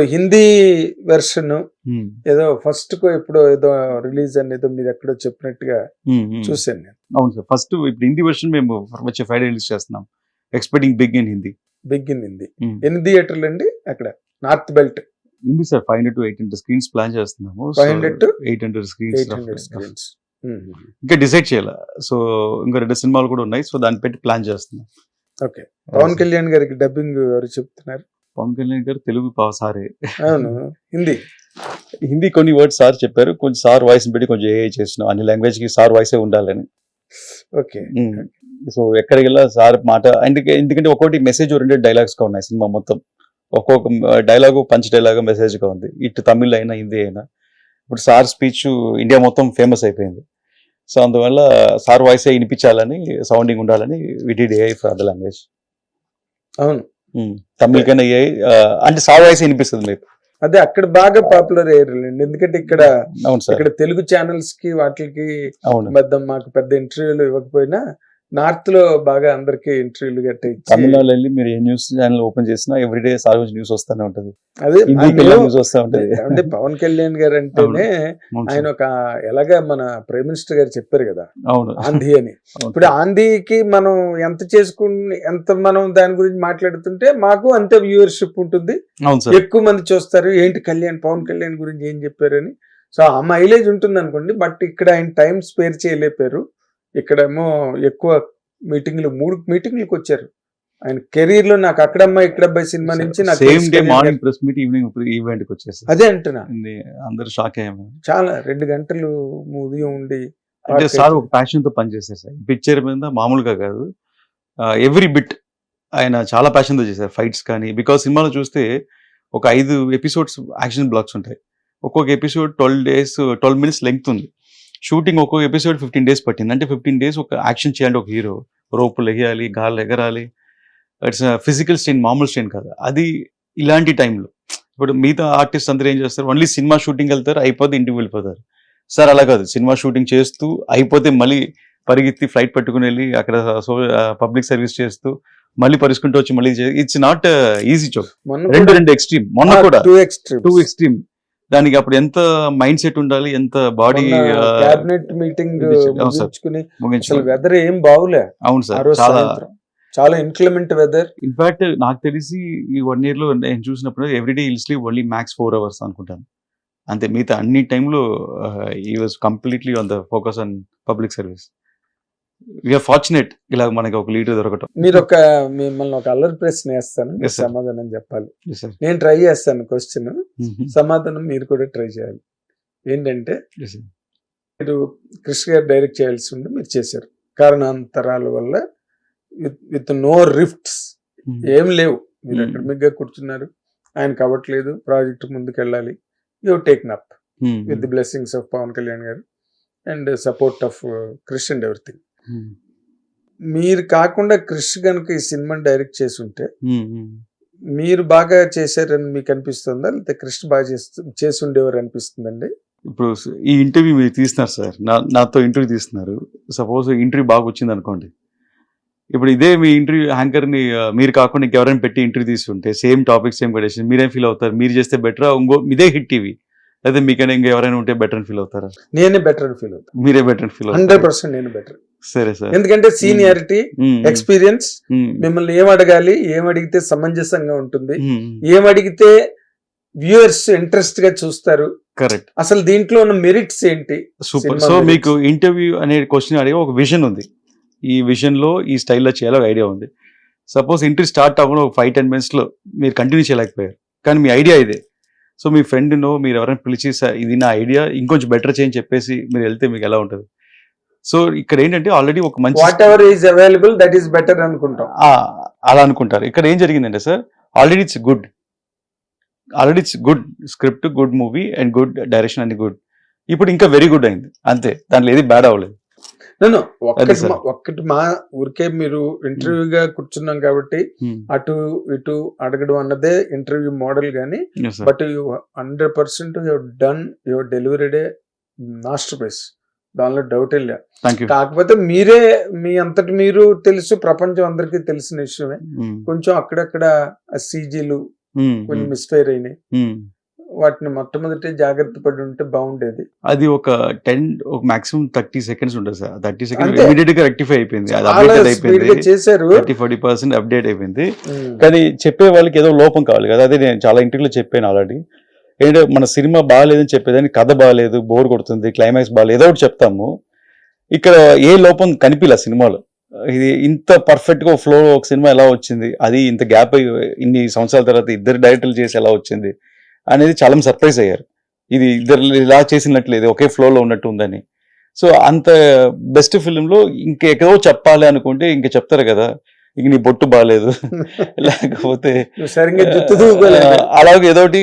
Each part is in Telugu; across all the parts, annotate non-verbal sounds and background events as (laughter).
ఇప్పుడు హిందీ వెర్షన్ ఉమ్, ఏదో ఫస్ట్కు ఎప్పుడో ఏదో రిలీజ్ అని ఏదో మీరు ఎక్కడో చెప్పినట్టుగా ఉమ్, ఉమ్. చూసాను నేను. అవును సార్. ఫస్ట్ ఇప్పుడు హిందీ వర్షన్ మేము వచ్చే ఫ్రైడే రిలీజ్ చేస్తున్నాం. Expecting big in Hindi begin Hindi um. ఎన్ని థియేటర్లు అండి అక్కడ? North belt Hindi sir five hundred to eight hundred screens plan చేస్తున్నాము. 500 to eight hundred screens eight hundred screens ఇంకా డిసైడ్ చేయాలి? సో ఇంకా రెండు సినిమాలు కూడా ఉన్నాయి. సో దాన్ని పెట్టి ప్లాన్ చేస్తున్నాం. ఓకే పవన్ కళ్యాణ్ గారికి డబ్బింగ్ ఎవరు చెప్తున్నారు? పవన్ కళ్యాణ్ గారు తెలుగు సారే. అవును. (laughs) హిందీ. హిందీ కొన్ని వర్డ్స్ సార్ చెప్పారు. కొంచెం సార్ వాయిస్ పెట్టి కొంచెం ఏ చేస్తున్నాం. అన్ని లాంగ్వేజ్కి సార్ వాయిసే ఉండాలని. ఓకే. సో ఎక్కడికి వెళ్ళా సార్ మాట ఎందుకంటే ఎందుకంటే ఒక్కొక్కటి మెసేజ్ ఓరియంటెడ్ డైలాగ్స్గా ఉన్నాయి సినిమా మొత్తం. ఒక్కొక్క డైలాగ్ పంచ్ డైలాగ్ మెసేజ్గా ఉంది. ఇటు తమిళ్ అయినా హిందీ అయినా. ఇప్పుడు సార్ స్పీచ్ ఇండియా మొత్తం ఫేమస్ అయిపోయింది. సో అందువల్ల సార్ వాయిసే వినిపించాలని సౌండింగ్ ఉండాలని విడిడ్ ఏఐ ఫర్ అదర్ లాంగ్వేజ్ అవును. తమిళ్ కన్నా ఏఐ అంటే సార్ వాయిస్ వినిపిస్తుంది మీకు. అదే అక్కడ బాగా పాపులర్ అయ్యారులేండి. ఎందుకంటే ఇక్కడ ఇక్కడ తెలుగు ఛానల్స్కి వాటికి మాకు పెద్ద ఇంటర్వ్యూలు ఇవ్వకపోయినా నార్త్లో బాగా అందరికి ఇంటర్వ్యూలు గట్ట తమిళనాడు వెళ్ళి మీరు ఏ న్యూస్ ఛానల్ ఓపెన్ చేసినా ఎవ్రీడే సార్ గురించి న్యూస్ వస్తానే ఉంటది. అదే న్యూస్ వస్తా ఉంటది. అంటే పవన్ కళ్యాణ్ గారు అంటేనే ఆయన. ఒక ఎలాగా మన ప్రైమ్ మినిస్టర్ గారు చెప్పారు కదా అవును. ఆంధీ అని. (laughs) ఇప్పుడు ఆంధీకి మనం ఎంత చేసుకుని ఎంత మనం దాని గురించి మాట్లాడుతుంటే మాకు అంతే వ్యూవర్షిప్ ఉంటుంది. ఎక్కువ మంది చూస్తారు ఏంటి కళ్యాణ్ పవన్ కళ్యాణ్ గురించి ఏం చెప్పారని. సో ఆ మైలేజ్ ఉంటుంది అనుకోండి బట్ ఇక్కడ ఆయన టైం స్పేర్ చేయలేపారు ఇక్కడేమో ఎక్కువ మీటింగ్లు మూడు మీటింగ్లకు వచ్చారు. ఆయన కెరీర్లో నాకు అక్కడమ్మ ఇక్కడబ్బాయి సినిమా నుంచి నాకు same day morning. Press meet evening ఈవెంట్కి వచ్చేసి అదే అంటున్నా. అందరు షాక్ అయ్యాము. చాలా రెండు గంటలు ఉదయం ఉండి అంటే. సార్ ఒక ప్యాషన్తో పనిచేశారు సార్. పిక్చర్ మీద మామూలుగా కాదు. ఎవ్రీ బిట్ ఆయన చాలా passion తో చేశారు. ఫైట్స్ కానీ బికాస్ సినిమాలో చూస్తే ఒక ఐదు ఎపిసోడ్స్ యాక్షన్ బ్లాక్స్ ఉంటాయి. ఒక్కొక్క episode twelve days twelve minutes length ఉంది. షూటింగ్ ఒక్కొక్క ఎపిసోడ్ ఫిఫ్టీన్ డేస్ పట్టింది. అంటే ఫిఫ్టీన్ డేస్ ఒక యాక్షన్ చేయాలి ఒక హీరో రోపులు ఎగయాలి గాలు ఎగరాలి. ఇట్స్ ఫిజికల్ స్ట్రెయిన్ మామూలు స్ట్రెయిన్ కాదు. అది ఇలాంటి టైంలో ఇప్పుడు మిగతా ఆర్టిస్ట్ అందరూ ఏం చేస్తారు? ఓన్లీ సినిమా షూటింగ్ వెళ్తారు అయిపోతే ఇంటికి వెళ్ళిపోతారు. సార్ అలా కాదు. సినిమా షూటింగ్ చేస్తూ అయిపోతే మళ్ళీ పరిగెత్తి ఫ్లైట్ పట్టుకుని వెళ్ళి అక్కడ సో పబ్లిక్ సర్వీస్ చేస్తూ మళ్ళీ పరుచుకుంటూ వచ్చి మళ్ళీ ఇట్స్ నాట్ ఈజీ మొన్న రెండు రెండు ఎక్స్ట్రీమ్ మొన్న కూడా టూ ఎక్స్ట్రీమ్ టూ ఎక్స్ట్రీమ్ దానికి అప్పుడు ఎంత మైండ్ సెట్ ఉండాలి? ఎంత బాడీ క్యాబినెట్ మీటింగ్. ముగించుకుని అసలు వెదర్ ఏం బాగులే. అవును సార్ చాలా. చాలా ఇన్క్లిమెంట్ వెదర్ ఇన్ఫాక్ట్ నాకు తెలిసి ఈ వన్ ఇయర్లో నేను చూసినప్పుడు everyday I'll sleep only max four hours అనుకుంటాను. అంతే మిగతా అన్ని టైంలో ఈ was completely on the focus on public service we're fortunate ఇలా మనకి ఒక లీడర్ దొరకటం మీరు ఒక మిమ్మల్ని ఒక అల్లరి ప్రశ్న వేస్తాను. సమాధానం చెప్పాలి. నేను ట్రై చేస్తాను క్వశ్చన్ Mhm. సమాధానం మీరు కూడా ట్రై చేయాలి ఏంటంటే. మీరు కృష్ణ గారు డైరెక్ట్ చేయాల్సి ఉండి మీరు చేశారు కారణాంతరాల వల్ల విత్ నో రిఫ్ట్స్. ఏం లేవు మీరు Hmm. అకాడమిక్గా కూర్చున్నారు ఆయన కావట్లేదు ప్రాజెక్ట్ ముందుకు వెళ్ళాలి you take up. With the blessings of Pawan Kalyan గారు and support of Krish and everything. మీరు కాకుండా క్రిష్ కనుక ఈ సినిమాని డైరెక్ట్ చేసి ఉంటే Mhm. మీరు బాగా చేశారని మీకు అనిపిస్తుందా? లేకపోతే కృష్ణ బాగా చేస్తూ చేసి ఉండేవారు అనిపిస్తుందండి? ఇప్పుడు ఈ ఇంటర్వ్యూ మీరు తీస్తున్నారు సార్. నా నాతో ఇంటర్వ్యూ తీస్తున్నారు. సపోజ్ ఇంటర్వ్యూ బాగా వచ్చింది అనుకోండి. ఇప్పుడు ఇదే మీ ఇంటర్వ్యూ యాంకర్ని ఆ, మీరు కాకుండా ఇంకెవరైనా పెట్టి ఇంటర్వ్యూ తీసుకుంటే సేమ్ టాపిక్ సేమ్ కండిషన్ మీరేం ఫీల్ అవుతారు? మీరు చేస్తే బెటర్? ఇంకో ఇదే హిట్ టీవీ. లేదా మీకైనా ఇంకా ఎవరైనా ఉంటే బెటర్ అని ఫీల్ అవుతారా? నేనే బెటర్ అని ఫీల్ అవుతాను మీరే బెటర్ అని ఫీల్ హండ్రెడ్ పర్సెంట్ నేను బెటర్ సరే సార్. ఎందుకంటే సీనియారిటీ. ఎక్స్పీరియన్స్ మ్మ్. మిమ్మల్ని ఏం అడగాలి ఏం అడిగితే సమంజసంగా ఉంటుంది. ఏం అడిగితే వ్యూయర్స్ ఇంట్రెస్ట్గా చూస్తారు. కరెక్ట్ అసలు దీంట్లో ఉన్న మెరిట్స్ ఏంటి? Super so. మీకు ఇంటర్వ్యూ అనే క్వశ్చన్ అడిగి ఒక విజన్ ఉంది. ఈ విజన్లో ఈ స్టైల్లో చేయాలో ఐడియా ఉంది. సపోజ్ ఇంటర్వ్యూ స్టార్ట్ అవ్వడం ఒక ఫైవ్ టెన్ మినిట్స్లో మీరు కంటిన్యూ చేయలేకపోయారు. కానీ మీ ఐడియా ఇదే. సో మీ ఫ్రెండ్ నో మీరు ఎవరైనా పిలిచి "సార్, ఇది నా ఐడియా ఇంకొంచెం బెటర్ చేయని చెప్పేసి మీరు వెళ్తే మీకు ఎలా ఉంటుంది? సో ఇక్కడ ఏంటంటే ఆల్రెడీ ఒక మంచి whatever is available that is better అనుకుంటాం అలా అనుకుంటారు. ఇక్కడ ఏం జరిగిందంటే sir already it's good already it's good script good movie and good direction అన్ని గుడ్ ఇప్పుడు ఇంకా వెరీ గుడ్ అయింది. అంతే. దాంట్లో ఏది బ్యాడ్ అవ్వలేదు. నేను ఒక్కటి ఒక్కటి మా ఊరికే మీరు ఇంటర్వ్యూగా కూర్చున్నాం కాబట్టి అటు ఇటు అడగడం అన్నదే ఇంటర్వ్యూ మోడల్ గానీ. But you hundred percent your done your delivered a masterpiece దానిలో డౌట్ యూ కాకపోతే మీరే మీ అంతటి మీరు తెలుసు ప్రపంచం అందరికీ తెలిసిన విషయమే. కొంచెం అక్కడక్కడ సీజీలు కొన్ని మిస్ఫైర్ అయినాయి. వాటిని మొట్టమొదటి జాగ్రత్త పడి ఉంటే బాగుండేది. అది ఒక టెన్ ఒక మాక్సిమం థర్టీ సెకండ్స్ ఉంటుంది సార్. Thirty seconds. ఇమీడియట్గా రెక్టిఫై అయిపోయింది. అది అప్డేట్ అయిపోయింది. చేశారు. థర్టీ ఫార్టీ పర్సెంట్ అప్డేట్ అయిపోయింది. కానీ చెప్పే వాళ్ళకి ఏదో లోపం కావాలి కదా. అదే నేను చాలా ఇంటర్వ్యూలో చెప్పాను ఆల్రెడీ. ఏంటంటే మన సినిమా బాగాలేదని చెప్పేదాన్ని కథ బాగాలేదు బోర్ కొడుతుంది క్లైమాక్స్ బాగాలేదు ఏదో ఒకటి చెప్తాము. ఇక్కడ ఏ లోపం కనిపించలే సినిమాలో? ఇది ఇంత పర్ఫెక్ట్గా ఫ్లో ఒక సినిమా ఎలా వచ్చింది? అది ఇంత గ్యాప్ ఇన్ని సంవత్సరాల తర్వాత ఇద్దరు డైరెక్టర్లు చేసి ఎలా వచ్చింది? అనేది చాలా సర్ప్రైజ్ అయ్యారు. ఇది ఇద్దరు ఇలా చేసినట్లేదు ఒకే ఫ్లోలో ఉన్నట్టు ఉందని. సో అంత బెస్ట్ ఫిల్మ్లో ఇంకెక్కడో చెప్పాలి అనుకుంటే ఇంక చెప్తారు కదా ఇంక నీ బొట్టు బాగాలేదు (laughs) లేకపోతే అలాగే ఏదోటి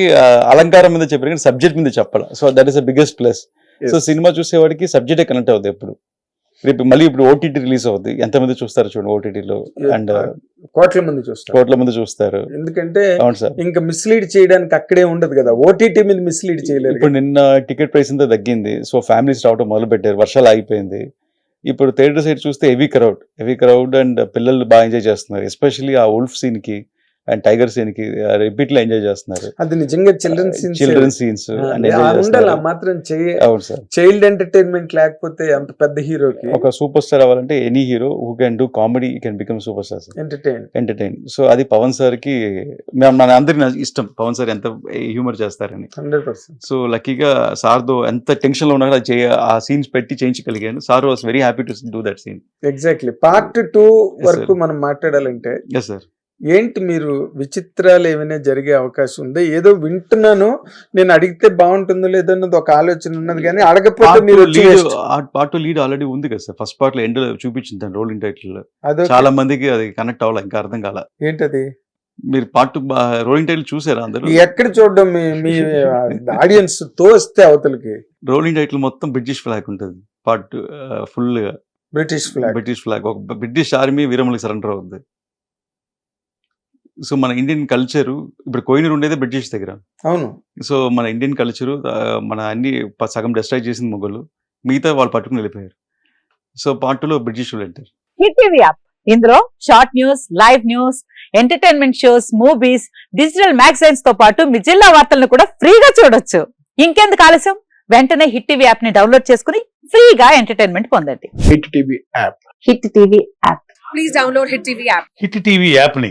అలంకారం మీద చెప్పారు కానీ సబ్జెక్ట్ మీద చెప్పాలి. So that is the biggest plus so cinema చూసేవాడికి సబ్జెక్టే కనెక్ట్ అవుతుంది ఎప్పుడు? రేపు మళ్ళీ ఇప్పుడు ఓటీటీ రిలీజ్ అవుతుంది ఎంతమంది చూస్తారు చూడండి ఓటీటీలో అండ్ కోట్ల మంది చూస్తారు. కోట్ల మంది చూస్తారు. ఎందుకంటే అవును సార్. ఇంకా మిస్లీడ్ చేయడానికి అక్కడే ఉండదు కదా. ఓటీటీ మీద మిస్లీడ్ చేయలేరు ఇప్పుడు నిన్న టికెట్ ప్రైస్ అంతా తగ్గింది. సో ఫ్యామిలీస్ రావడం మొదలు పెట్టారు వర్షాలు ఆగిపోయింది. ఇప్పుడు థియేటర్ సైడ్ చూస్తే heavy crowd heavy crowd and పిల్లలు బాగా ఎంజాయ్ చేస్తున్నారు. ఎస్పెషల్లీ ఆ ఉల్ఫ్ సీన్కి అండ్ టైగర్ సీన్కి రిపీట్లో ఎంజాయ్ చేస్తున్నారు. అది నిజంగా చిల్డ్రన్ సీన్స్. చిల్డ్రన్ సీన్స్ ఉండాలి మాత్రం చేయ అవును సార్. చైల్డ్ ఎంటర్టైన్మెంట్ లేకపోతే అంత పెద్ద హీరోకి ఒక సూపర్ స్టార్ అవ్వాలంటే any hero who can do comedy can become superstar sir. Entertain. Entertain. So అది పవన్ సార్కి మన అందరికి ఇష్టం పవన్ సార్ ఎంత హ్యూమర్ చేస్తారని. Hundred percent. సో లక్కీగా సార్తో ఎంత టెన్షన్లో ఉన్నా కూడా ఆ సీన్స్ పెట్టి చేయించగలిగాను. Sir was very happy to do that scene. Exactly. Part two వరకు. మనం మాట్లాడాలంటే ఎస్ సార్ ఏంటి మీరు విచిత్రాలు ఏమైనా జరిగే అవకాశం ఉంది? ఏదో వింటున్నాను నేను అడిగితే బాగుంటుందో లేదో అన్నది ఒక ఆలోచన ఉన్నది కానీ అడగకపోతే మీరు. పార్ట్ లీడ్ ఆల్రెడీ ఉంది కదా సార్ ఫస్ట్ పార్ట్లో ఎండ్ చూపించింది రోలింగ్ టైటిల్లో. అదొక- చాలా మందికి అది కనెక్ట్ అవ్వాలి? ఇంకా అర్థం కాల? ఏంటది? మీరు పార్ట్ రోలింగ్ టైటిల్ చూసారా అందరూ ఎక్కడ చూడడం మీ మీ ఆడియన్స్ తోస్తే అవతలకి. రోలింగ్ టైటిల్ మొత్తం బ్రిటిష్ ఫ్లాగ్ ఉంటుంది. పార్ట్ ఫుల్గా. బ్రిటిష్ ఫ్లాగ్ బ్రిటిష్ ఫ్లాగ్ ఒక బ్రిటిష్ ఆర్మీ వీరములకు సరెండర్ అవుతుంది సో మన ఇండియన్ కల్చర్ ఇప్పుడు కోయినూరు ఉండేది బ్రిటిష్ దగ్గర. అవును. సో మన ఇండియన్ కల్చరు మన అన్ని సగం డిస్ట్రాయ్ చేసింది మొగలు మిగతా వాళ్ళు పట్టుకుని వెళ్ళిపోయారు. సో పార్ట్లో బ్రిటిష్ వాళ్ళు అంటారు హిట్ టీవీ యాప్ ఇందులో short news live news entertainment shows movies digital మ్యాగజైన్స్తో పాటు మీ జిల్లా వార్తలను కూడా ఫ్రీగా చూడొచ్చు. ఇంకెందుకు ఆలస్యం? వెంటనే హిట్ టీవీ యాప్ని డౌన్లోడ్ చేసుకుని ఫ్రీగా ఎంటర్టైన్మెంట్ పొందండి. Hit TV app Hit TV app please download Hit TV app. Hit TV యాప్ని